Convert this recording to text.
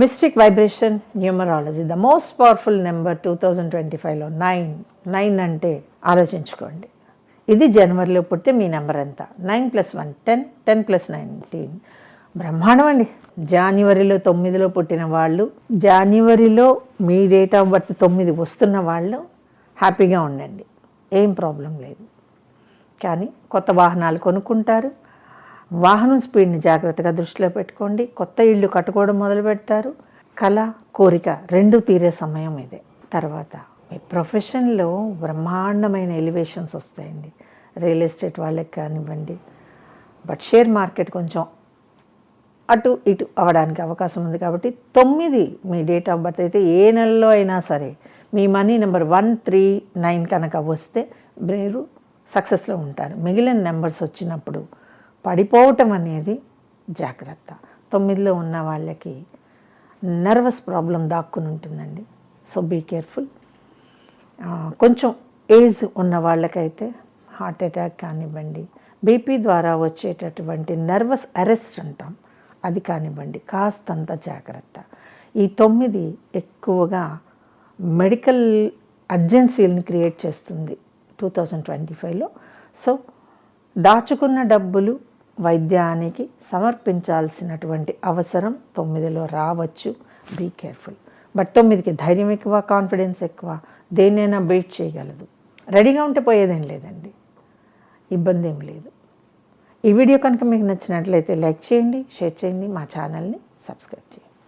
Mystic vibration numerology the most powerful number two thousand twenty ఫైవ్లో nine nine అంటే ఆలోచించుకోండి. ఇది జనవరిలో పుడితే మీ నెంబర్ ఎంత? Nine plus one ten ten plus nineteen బ్రహ్మాండం అండి. జనవరిలో తొమ్మిదిలో పుట్టిన వాళ్ళు జనవరిలో మీ డేట్ ఆఫ్ బర్త్ తొమ్మిది వస్తున్న వాళ్ళు హ్యాపీగా ఉండండి. ఏం ప్రాబ్లం లేదు. కానీ కొత్త వాహనాలు కొనుక్కుంటారు. వాహనం స్పీడ్ని జాగ్రత్తగా దృష్టిలో పెట్టుకోండి. కొత్త ఇల్లు కట్టుకోవడం మొదలు పెడతారు. కళ కోరిక రెండు తీరే సమయం ఇదే. తర్వాత మీ ప్రొఫెషన్లో బ్రహ్మాండమైన ఎలివేషన్స్ వస్తాయండి. రియల్ ఎస్టేట్ వాళ్ళకి కానివ్వండి. బట్ షేర్ మార్కెట్ కొంచెం అటు ఇటు అవడానికి అవకాశం ఉంది కాబట్టి తొమ్మిది మీ డేట్ ఆఫ్ బర్త్ అయితే ఏ నెలలో అయినా సరే మీ money number one three nine కనుక వస్తే మీరు సక్సెస్లో ఉంటారు. మిగిలిన నెంబర్స్ వచ్చినప్పుడు పడిపోవటం అనేది జాగ్రత్త. తొమ్మిదిలో ఉన్న వాళ్ళకి నర్వస్ ప్రాబ్లం దాక్కుని ఉంటుందండి. So be careful. కొంచెం ఏజ్ ఉన్న వాళ్ళకైతే హార్ట్ అటాక్ కానివ్వండి బీపీ ద్వారా వచ్చేటటువంటి నర్వస్ అరెస్ట్ అంటాం. అది కానివ్వండి కాస్తంత జాగ్రత్త. ఈ తొమ్మిది ఎక్కువగా మెడికల్ అర్జెన్సీలను క్రియేట్ చేస్తుంది టూ థౌజండ్ ట్వంటీ ఫైవ్లో. సో దాచుకున్న డబ్బులు వైద్యానికి సమర్పించాల్సినటువంటి అవసరం తొమ్మిదిలో రావచ్చు. బీ కేర్ఫుల్ బట్ తొమ్మిదికి ధైర్యం ఎక్కువ కాన్ఫిడెన్స్ ఎక్కువ దేన్నైనా బీట్ చేయగలదు. రెడీగా ఉంటే పోయేదేం లేదండి. ఇబ్బంది ఏం లేదు. ఈ వీడియో కనుక మీకు నచ్చినట్లయితే లైక్ చేయండి షేర్ చేయండి మా ఛానల్ని సబ్స్క్రైబ్ చేయండి.